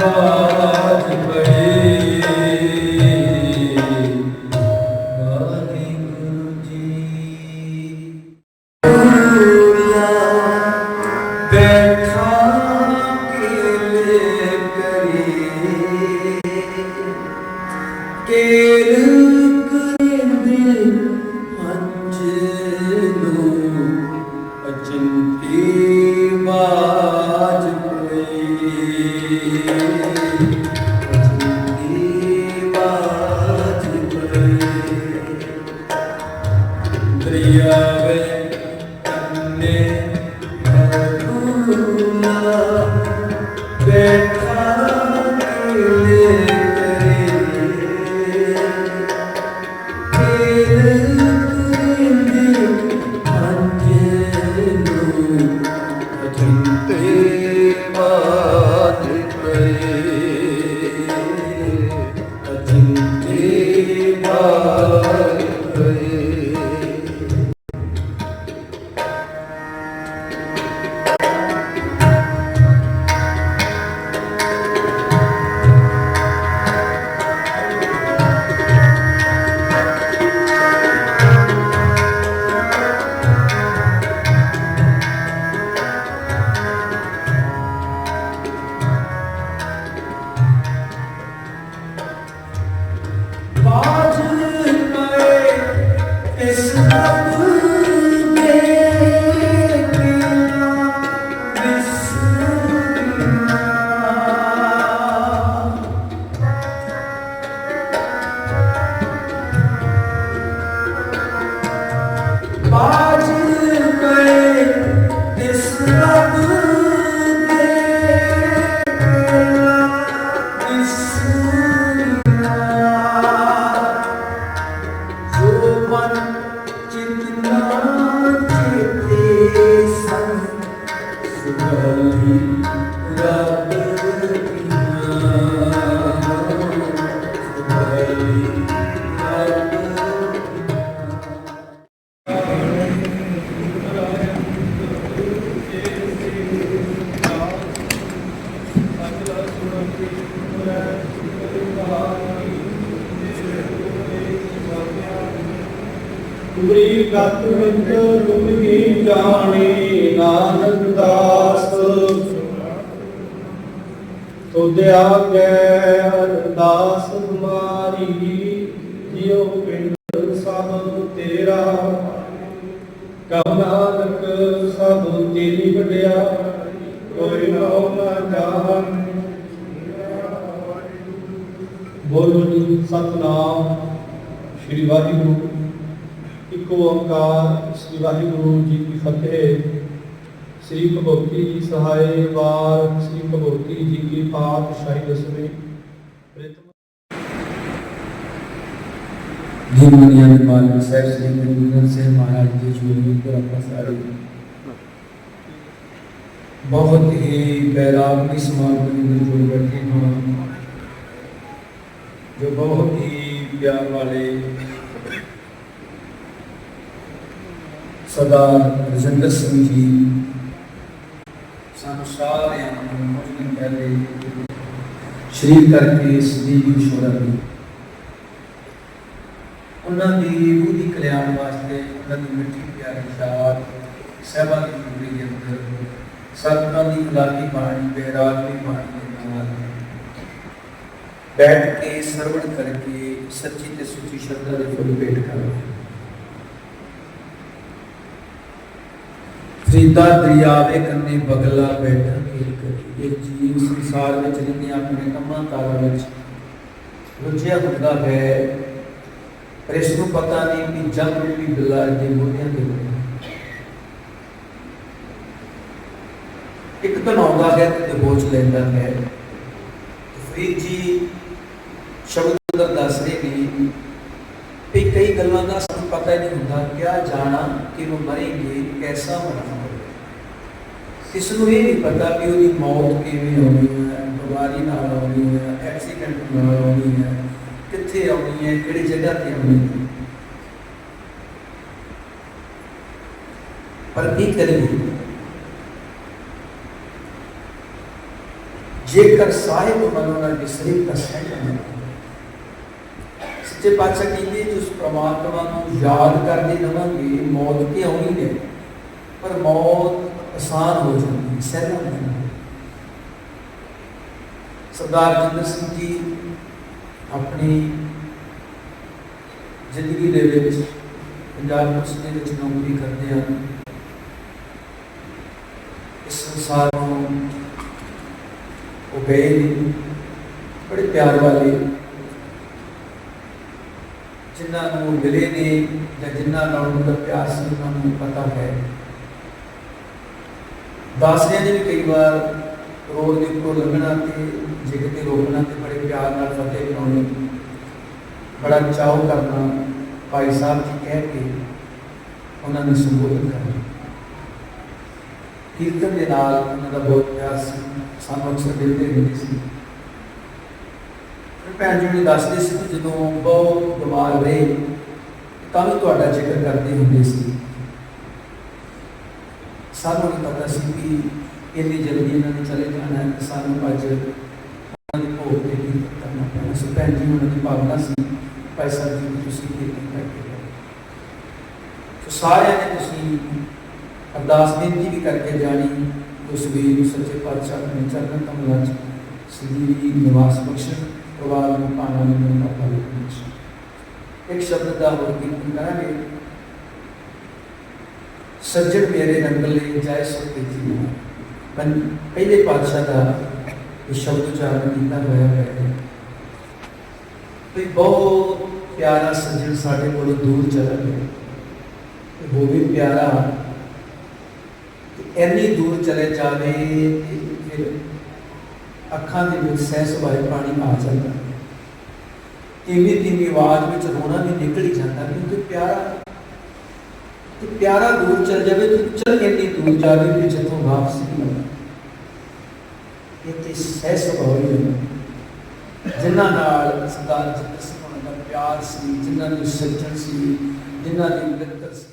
ਬੈਠਾ Amen. ਆਗੇ ਅਰਦਾਸ ਤੁਮਾਰੀ ਜਿਉ ਪਿੰਡ ਸਭ ਤੇਰਾ। ਕਉ ਨਾਨਕ, ਸਭ ਤੇਰੀ ਵਡਿਆ, ਕੋਈ ਨਾ ਜਾਣ। ਬੋਲੋ ਜੀ, ਸਤਨਾਮ ਸ਼੍ਰੀ ਵਾਹਿਗੁਰੂ। ਇਕ ਓੰਕਾਰ ਸ੍ਰੀ ਵਾਹਿਗੁਰੂ ਜੀ ਕੀ ਫਤਿਹ। श्री भगवती जी सहाय वार श्री भगवती जी की पातशाही दसवें जी मनिया मालूम साहब श्री गुरुनंदन से महाराज जी जोगी को अपना सारू बहुत ही बैरागी समाज के अंदर जुड़ बैठे हैं। जो बहुत ही प्यार वाले सरदार राजेंद्र सिंह जी ਸਾਰਿਆਂ ਨੂੰ ਕੁਝ ਪਹਿਲੇ ਸ਼ਰੀਰ ਕਰਕੇ ਸਦੀਕ ਵਿਛੋੜਾ ਦੀ ਉਹਨਾਂ ਦੀ ਰੂਹ ਦੀ ਕਲਿਆਣ ਵਾਸਤੇ ਉਹਨਾਂ ਦੀ ਮਿੱਠੀ ਪਿਆਰੀ ਸ਼ਾਦ ਸਹਿਬਾ ਦੀ ਜ਼ਿੰਦਗੀ ਦੇ ਅੰਦਰ ਸਤਿਗੁਰਾਂ ਦੀ ਇਲਾਕੀ ਬਾਣੀ, ਬੇਰਾਗੀ ਬਾਣੀ ਦੇ ਨਾਲ। ਬੈਠ ਕੇ ਸਰਵਣ ਕਰਕੇ ਸੱਚੀ ਤੇ ਸੁੱਚੀ ਸ਼ਰਧਾ ਦੇ ਫੁੱਲ ਭੇਟ ਕਰੋ ਫਰੀਦਾ ਦਰਿਆਵੇ ਕੰਨੇ ਬਗਲਾ ਬੈਠਾ ਖੇਲ ਇਹ ਜੀਵ ਸੰਸਾਰ ਵਿੱਚ ਰਹਿੰਦੇ ਆਪਣੇ ਕੰਮਾਂ ਕਾਰਾਂ ਵਿੱਚ ਰੁਝਿਆ ਹੁੰਦਾ ਹੈ। ਪਰ ਇਸ ਨੂੰ ਪਤਾ ਨਹੀਂ ਕਿ ਜੰਗ ਵੀ ਬਿਲਾ ਦੇ ਮੋਢਿਆਂ ਤੇ ਇੱਕ ਦਿਨ ਆਉਂਦਾ ਹੈ ਤੇ ਬੋਝ ਲੈਂਦਾ ਹੈ। ਫਰੀਦ ਜੀ ਸ਼ਬਦ ਅੰਦਰ ਦੱਸ ਨੇ ਵੀ ਕਈ ਗੱਲਾਂ ਦਾ ਸਾਨੂੰ ਪਤਾ ਹੀ ਨਹੀਂ ਹੁੰਦਾ। ਕਿਆ ਜਾਣਾ ਕਿ ਉਹ ਮਰੇਂਗੇ, ਕੈਸਾ ਮਰਨਾ ਕਿਸ ਨੂੰ ਇਹ ਨਹੀਂ ਪਤਾ ਵੀ ਉਹਦੀ ਮੌਤ ਕਿਵੇਂ ਹੋਣੀ ਹੈ, ਬਿਮਾਰੀ ਨਾਲ ਆਉਣੀ ਹੈ ਐਕਸੀਡੈਂਟ ਨਾਲ ਆਉਣੀ ਹੈ, ਕਿੱਥੇ ਆਉਣੀ ਹੈ, ਕਿਹੜੀ ਜਗ੍ਹਾ ਤੇ ਆਉਣੀ ਹੈ। ਪਰ ਕੀ ਕਰੀਏ? ਜੇਕਰ ਸਾਹਿਬ ਮਨੋਂ ਨਾ ਵਿਸਰੇ ਤਾਂ ਸਹਿਜ ਸੱਚੇ ਪਾਤਸ਼ਾਹ ਕਹਿੰਦੇ ਜਿਸ ਪ੍ਰਮਾਤਮਾ ਨੂੰ ਯਾਦ ਕਰਦੇ ਰਵਾਂਗੇ, ਮੌਤ ਤੇ ਆਉਣੀ ਹੈ ਪਰ ਮੌਤ ਆਸਾਨ ਹੋ ਜਾਂਦੀ ਹੈ ਸਹਿਲਾ ਸਰਦਾਰ ਜਿੰਦਰ ਸਿੰਘ ਜੀ ਆਪਣੀ ਜ਼ਿੰਦਗੀ ਦੇ ਵਿੱਚ ਪੰਜਾਬ ਪੁਲਿਸ ਦੇ ਵਿੱਚ ਨੌਕਰੀ ਕਰਦੇ ਹਨ। ਇਸ ਸੰਸਾਰ ਨੂੰ ਉਹ ਗਏ ਨੇ ਬੜੇ ਪਿਆਰ ਵਾਲੇ ਜਿਨ੍ਹਾਂ ਨੂੰ ਮਿਲੇ ਨੇ ਜਾਂ ਜਿਨ੍ਹਾਂ ਨਾਲ ਉਹਨਾਂ ਦਾ ਪਿਆਰ ਸੀ, ਉਹਨਾਂ ਨੂੰ ਪਤਾ ਹੈ। ਦਾਸਰਿਆਂ ਨੇ ਵੀ ਕਈ ਵਾਰ ਰੋਡ ਦੇ ਉੱਪਰੋਂ ਲੰਘਣਾ ਤੇ ਜੇ ਕਿਤੇ ਰੋਕਣਾ ਤੇ ਬੜੇ ਪਿਆਰ ਨਾਲ ਫਤਿਹ ਬਣਾਉਣੀ ਬੜਾ ਚਾਅ ਕਰਨਾ, ਭਾਈ ਸਾਹਿਬ ਜੀ ਕਹਿ ਕੇ ਉਹਨਾਂ ਨੂੰ ਸੰਬੋਧਨ ਕਰਨਾ। ਕੀਰਤਨ ਦੇ ਨਾਲ ਉਹਨਾਂ ਦਾ ਬਹੁਤ ਪਿਆਰ ਸੀ, ਸਾਨੂੰ ਅਕਸਰ ਮਿਲਦੇ ਹੁੰਦੇ ਸੀ। ਫਿਰ ਭੈਣ ਜੀ ਨੇ ਦੱਸਦੇ ਸੀ ਕਿ ਜਦੋਂ ਬਹੁਤ ਬਿਮਾਰ ਰਹੇ, ਤਾਂ ਵੀ ਤੁਹਾਡਾ ਜ਼ਿਕਰ ਕਰਦੇ ਹੁੰਦੇ ਸੀ। ਸਾਨੂੰ ਨਹੀਂ ਪਤਾ ਸੀ ਕਿ ਇੰਨੀ ਜਲਦੀ ਇਹਨਾਂ ਨੇ ਚਲੇ ਜਾਣਾ ਹੈ ਸਾਨੂੰ ਅੱਜ ਉਹਨਾਂ ਦੀ ਭੋਗ ਤੇ ਕੀ ਕਰਨਾ ਪੈਣਾ ਸੀ। ਭੈਣ ਜੀ, ਉਹਨਾਂ ਦੀ ਭਾਵਨਾ ਸੀ ਭਾਈ ਸਾਹਿਬ ਜੀ ਤੁਸੀਂ ਕੀਰਤਨ ਕਰਕੇ ਸੋ ਸਾਰਿਆਂ ਨੇ ਤੁਸੀਂ ਅਰਦਾਸ ਬੇਨਤੀ ਵੀ ਕਰਕੇ ਜਾਣੀ, ਉਸ ਵੀਰ ਨੂੰ ਸੱਚੇ ਪਾਤਸ਼ਾਹ ਨੇ ਚਰਨ ਕਮਲਾਂ ਚ ਸਦੀ ਨਿਵਾਸ ਬਖਸ਼ਣ, ਪਰਿਵਾਰ ਨੂੰ ਪਾਣਾ ਨੂੰ ਮਾਤਾ ਨੂੰ ਇੱਕ ਸ਼ਬਦ ਦਾ ਹੋਰ ਕੀਰਤਨ ਕਰਾਂਗੇ। ਸੱਜਣ ਮੇਰੇ ਰੰਗਲੇ ਜਾਇ ਸੋ ਤੇਜੀ ਪਰ ਪਹਿਲੇ ਪਾਤਸ਼ਾਹ ਦਾ ਇਹ ਸ਼ਬਦ ਉਚਾਰਨ ਕੀਤਾ ਹੋਇਆ ਹੈ। ਵੀ ਬਹੁਤ ਪਿਆਰਾ ਸੱਜਣ ਸਾਡੇ ਕੋਲੋਂ ਦੂਰ ਚਲਾ ਗਿਆ ਤੇ ਉਹ ਵੀ ਪਿਆਰਾ। ਇੰਨੀ ਦੂਰ ਚਲੇ ਜਾਵੇ ਫਿਰ ਅੱਖਾਂ ਦੇ ਵਿੱਚ ਸਹਿ ਸੁਭਾਏ ਪਾਣੀ ਆ ਜਾਂਦਾ। ਧੀਮੀ ਧੀਮੀ ਆਵਾਜ਼ ਵਿੱਚ ਰੋਣਾ ਵੀ ਨਿਕਲ ਹੀ ਜਾਂਦਾ, ਕਿਉਂਕਿ ਪਿਆਰਾ ਤੇ ਪਿਆਰਾ ਦੂਰ ਚਲ ਜਾਵੇ, ਤੇ ਚਲ ਇੰਨੀ ਦੂਰ ਜਾਵੇ ਕਿ ਜਦੋਂ ਵਾਪਸ ਨਹੀਂ ਆਉਂਦਾ ਇਹ ਤੇ ਸਹਿ ਸੁਭਾਅ ਹੀ ਜਿਨ੍ਹਾਂ ਨਾਲ ਸਰਦਾਰ ਜਿੰਦਰ ਦਾ ਪਿਆਰ ਸੀ, ਜਿਨ੍ਹਾਂ ਦੀ ਸੱਜਣ ਸੀ, ਜਿਨ੍ਹਾਂ ਦੀ ਮਿੱਤਰ ਸੀ